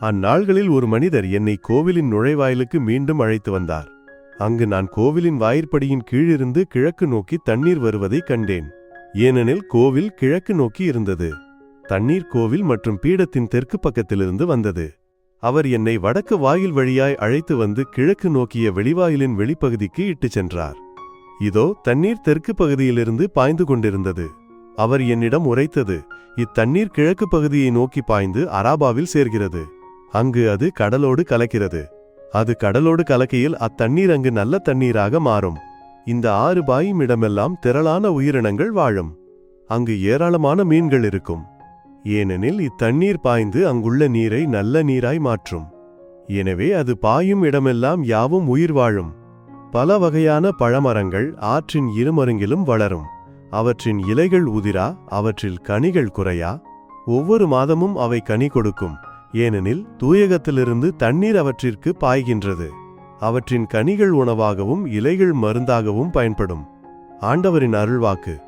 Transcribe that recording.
அந்நாள்களில் ஒரு மனிதர் என்னை கோவிலின் நுழைவாயிலுக்கு மீண்டும் அழைத்து வந்தார். அங்கு நான் கோவிலின் வாயிற்படியின் கீழிருந்து கிழக்கு நோக்கி தண்ணீர் வருவதைக் கண்டேன். ஏனெனில் கோவில் கிழக்கு நோக்கி இருந்தது. தண்ணீர் கோவில் மற்றும் பீடத்தின் தெற்கு பக்கத்திலிருந்து வந்தது. அவர் என்னை வடக்கு வாயில் வழியாய் அழைத்து வந்து கிழக்கு நோக்கிய வெளிவாயிலின் வெளிப்பகுதிக்கு இட்டுச் சென்றார். இதோ தண்ணீர் தெற்கு பகுதியிலிருந்து பாய்ந்து கொண்டிருந்தது. அவர் என்னிடம் உரைத்தது இத்தண்ணீர் கிழக்கு பகுதியை நோக்கி பாய்ந்து அராபாவில் சேர்கிறது. அங்கு அது கடலோடு கலக்கிறது. அது கடலோடு கலக்கையில் அத்தண்ணீர் அங்கு நல்ல தண்ணீராக மாறும். இந்த ஆறு பாயும் இடமெல்லாம் திரளான உயிரினங்கள் வாழும். அங்கு ஏராளமான மீன்கள் இருக்கும். ஏனெனில் இத்தண்ணீர் பாய்ந்து அங்குள்ள நீரை நல்ல நீராய் மாற்றும். எனவே அது பாயும் இடமெல்லாம் யாவும் உயிர் வாழும். பல வகையான பழமரங்கள் ஆற்றின் இருமருங்கிலும் வளரும். அவற்றின் இலைகள் உதிரா அவற்றில் கனிகள் குறையா. ஒவ்வொரு மாதமும் அவை கனி கொடுக்கும். ஏனெனில் தூயகத்திலிருந்து தண்ணீர் அவற்றிற்கு பாய்கின்றது. அவற்றின் கனிகள் உணவாகவும் இலைகள் மருந்தாகவும் பயன்படும். ஆண்டவரின் அருள்வாக்கு.